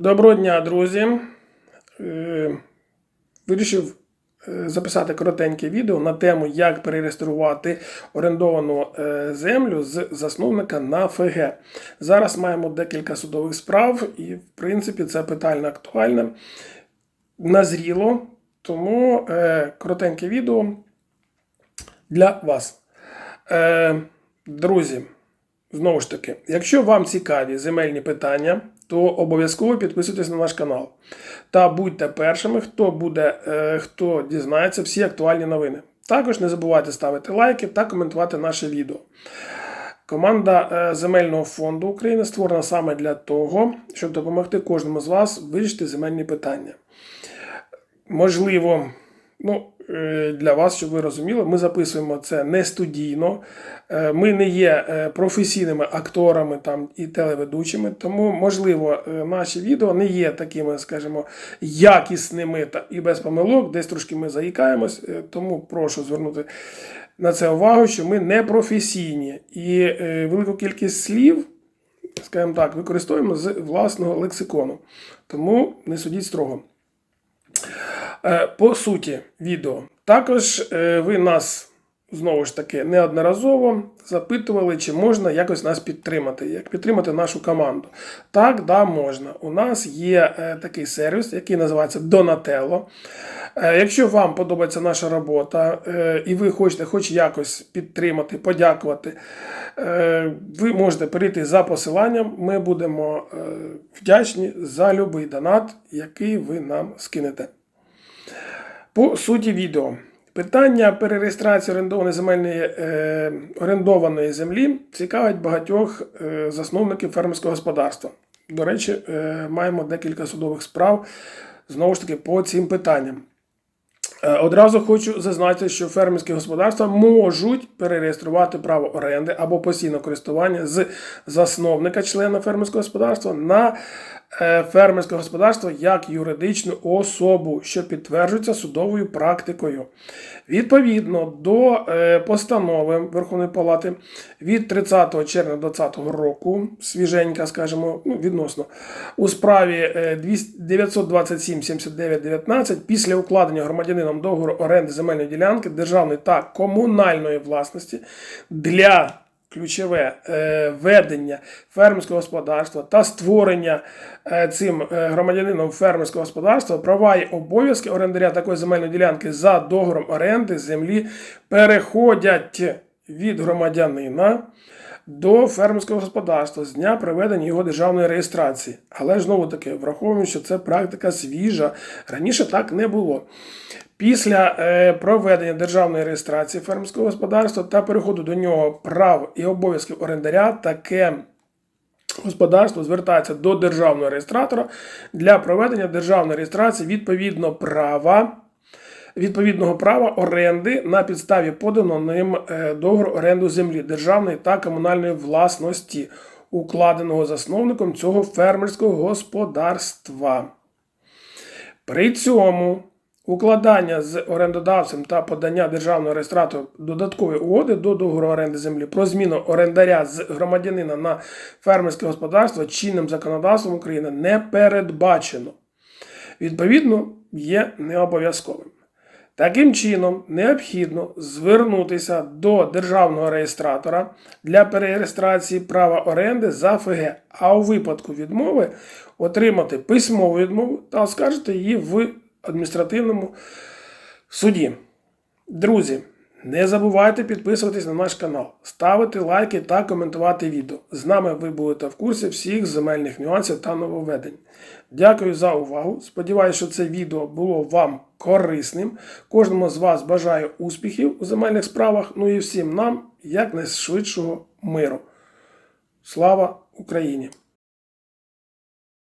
Доброго дня, друзі. Е, Вирішив е, записати коротеньке відео на тему, як перереєструвати орендовану е, землю з засновника на ФГ. Зараз маємо декілька судових справ, і, в принципі, це питання актуальне. Назріло, тому коротеньке відео для вас. Друзі, Знову ж таки, якщо вам цікаві земельні питання, то обов'язково підписуйтесь на наш канал. Та будьте першими, хто буде, е, хто дізнається всі актуальні новини. Також не забувайте ставити лайки та коментувати наше відео. Команда е, Земельного фонду України створена саме для того, щоб допомогти кожному з вас вирішити земельні питання. Можливо, ну, е, для вас, щоб ви розуміли, ми записуємо це не студійно. Е, Ми не є е, професійними акторами там і телеведучими, тому, можливо, наші відео не є такими, скажімо, якісними та і без помилок, десь трошки ми заїкаємось, тому прошу звернути на це увагу, що ми не професійні і велику кількість слів, скажімо так, використовуємо з власного лексикону. Тому не судіть строго. Е, По суті, відео. Також е, ви нас знову ж таки неодноразово запитували, чи можна якось нас підтримати, як підтримати нашу команду. Так, да, можна. У нас є е, такий сервіс, який називається. Е, Якщо вам подобається наша робота і ви хочете хоч якось підтримати, подякувати, ви можете перейти за посиланням. Ми будемо вдячні за будь-який донат, який ви нам скинете. По суті відео. Питання перереєстрації орендованої земельної е, орендованої землі цікавить багатьох е, засновників фермерського господарства. До речі, е, маємо декілька судових справ знову ж таки по цим питанням. Е, Одразу хочу зазначити, що фермерські господарства можуть перереєструвати право оренди або постійного користування з засновника члена фермерського господарства на фермерське господарство як юридичну особу, що підтверджується судовою практикою. Відповідно до е, постанови Верховної Палати від 30 червня 2020 року, свіженька, скажімо, ну, відносно, у справі е, 927 79 19 після укладення громадянином договору оренди земельної ділянки державної та комунальної власності для ключове е, ведення фермерського господарства та створення е, цим е, громадянином фермерського господарства права і обов'язки орендаря такої земельної ділянки за договором оренди землі переходять від громадянина до фермерського господарства з дня проведення його державної реєстрації. Але ж знову таки враховуємо, що це практика свіжа. Раніше так не було. Після е, проведення державної реєстрації фермерського господарства та переходу до нього прав і обов'язків орендаря, таке господарство звертається до державного реєстратора для проведення державної реєстрації відповідно права. Відповідного права оренди на підставі поданого ним е, договору оренду землі державної та комунальної власності, укладеного засновником цього фермерського господарства. При цьому укладання з орендодавцем та подання державного реєстратора додаткової угоди до договору оренди землі про зміну орендаря з громадянина на фермерське господарство чинним законодавством України не передбачено. Відповідно, є необов'язковим. Таким чином, необхідно звернутися до державного реєстратора для перереєстрації права оренди за ФГ, а у випадку відмови отримати письмову відмову та оскаржити її в адміністративному суді. Друзі, не забувайте підписуватись на наш канал, ставити лайки та коментувати відео. З нами ви будете в курсі всіх земельних нюансів та нововведень. Дякую за увагу. Сподіваюся, що це відео було вам корисним. Кожному з вас бажаю успіхів у земельних справах. Ну і всім нам якнайшвидшого миру. Слава Україні!